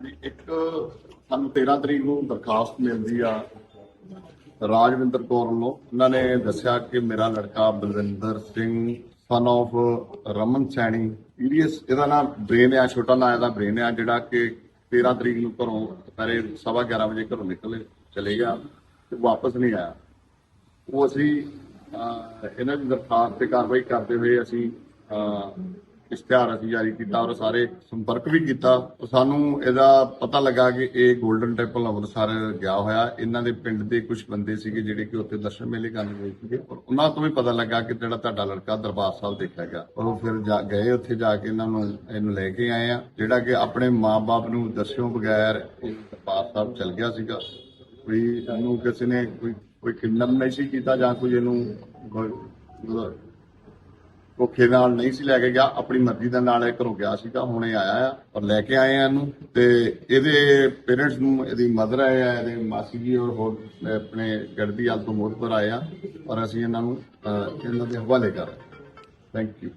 ਇੱਕ ਸਾਨੂੰ 13 ਤਰੀਕ ਨੂੰ ਦਰਖਾਸਤ ਮਿਲਦੀ ਆ ਰਾਜਵਿੰਦਰ ਕੌਰ ਵੱਲੋਂ। ਉਹਨਾਂ ਨੇ ਦੱਸਿਆ ਕਿ ਮੇਰਾ ਲੜਕਾ Balwinder Singh son of Raman Saini serious ਇਹਦਾ ਨਾਮ ਬ੍ਰੇਨ ਆ ਛੋਟਾ ਨਾਂ ਇਹਦਾ ਬ੍ਰੇਨ ਆ ਜਿਹੜਾ ਕਿ 13 ਤਰੀਕ ਨੂੰ ਘਰੋਂ ਦੁਪਹਿਰੇ ਸਵਾ 11 ਵਜੇ ਘਰੋਂ ਨਿਕਲੇ ਚਲੇ ਗਿਆ ਤੇ ਵਾਪਸ ਨਹੀਂ ਆਇਆ। ਉਹ ਅਸੀਂ ਅਹ, ਇਹਨਾਂ ਦੀ ਦਰਖਾਸਤ ਤੇ ਕਾਰਵਾਈ ਕਰਦੇ ਹੋਏ ਅਸੀਂ ਅਹ, ਇਸ਼ਤਿਹਾਰ ਅਸੀਂ ਜਾਰੀ ਕੀਤਾ ਔਰ ਸਾਰੇ ਸੰਪਰਕ ਵੀ ਕੀਤਾ। ਸਾਨੂੰ ਇਹਦਾ ਪਤਾ ਲੱਗਾ ਕਿ ਇਹ 골ਡਨ ਟੈਂਪਲ ਅੰਮ੍ਰਿਤਸਰ ਗਿਆ ਹੋਇਆ। ਇਹਨਾਂ ਦੇ ਪਿੰਡ ਦੇ ਕੁਝ ਬੰਦੇ ਸੀਗੇ ਜਿਹੜੇ ਕਿ ਉੱਥੇ ਦਰਸ਼ਨ ਮੇਲੇ ਕਰਨ ਗਏ ਸੀਗੇ। ਔਰ ਉਹਨਾਂ ਤੋਂ ਵੀ ਪਤਾ ਲੱਗਾ ਕਿ ਜਿਹੜਾ ਤੁਹਾਡਾ ਲੜਕਾ ਦਰਬਾਰ ਸਾਹਿਬ ਦੇਖਿਆ ਗਿਆ। ਔਰ ਉਹ ਫਿਰ ਜਾ- ਗਏ ਉੱਥੇ ਜਾ ਕੇ ਇਹਨਾਂ ਨੂੰ ਇਹਨੂੰ ਲੈ ਕੇ ਆਏ ਆ। ਜਿਹੜਾ ਕਿ ਆਪਣੇ ਮਾਪੇ ਨੂੰ ਦੱਸਿਓ ਬਗੈਰ ਦਰਬਾਰ ਸਾਹਿਬ ਚਲ ਗਿਆ ਸੀਗਾ। ਕੋਈ ਇਹਨੂੰ ਕਿਸੇ ਨੇ ਕੋਈ ਕੋਈ ਕਿੰਨਮ ਨਹੀਂ ਸੀ ਕੀਤਾ ਜਾਂ ਕੋਈ ਇਹਨੂੰ ਧੋਖੇ ਨਾਲ ਨਹੀਂ ਸੀ ਲੈ ਕੇ ਗਿਆ, ਆਪਣੀ ਮਰਜ਼ੀ ਦੇ ਨਾਲ ਇਹ ਘਰੋਂ ਗਿਆ ਸੀਗਾ, ਹੁਣ ਇਹ ਆਇਆ ਆ ਔਰ ਲੈ ਕੇ ਆਏ ਆ ਇਹਨੂੰ। ਤੇ ਇਹਦੇ ਪੇਰੈਂਟਸ ਨੂੰ ਇਹਦੀ ਮਦਰ ਆਏ ਆ, ਇਹਦੇ ਮਾਸੀ ਜੀ ਔਰ ਹੋਰ ਆਪਣੇ ਗੜਦੀ ਹਾਲ ਤੋਂ ਮੋਦਪੁਰ ਆਏ ਆ ਔਰ ਅਸੀਂ ਇਹਨਾਂ ਨੂੰ ਇਹਨਾਂ ਦੇ ਹਵਾਲੇ ਕਰ ਰਹੇ ਥੈਂਕ ਯੂ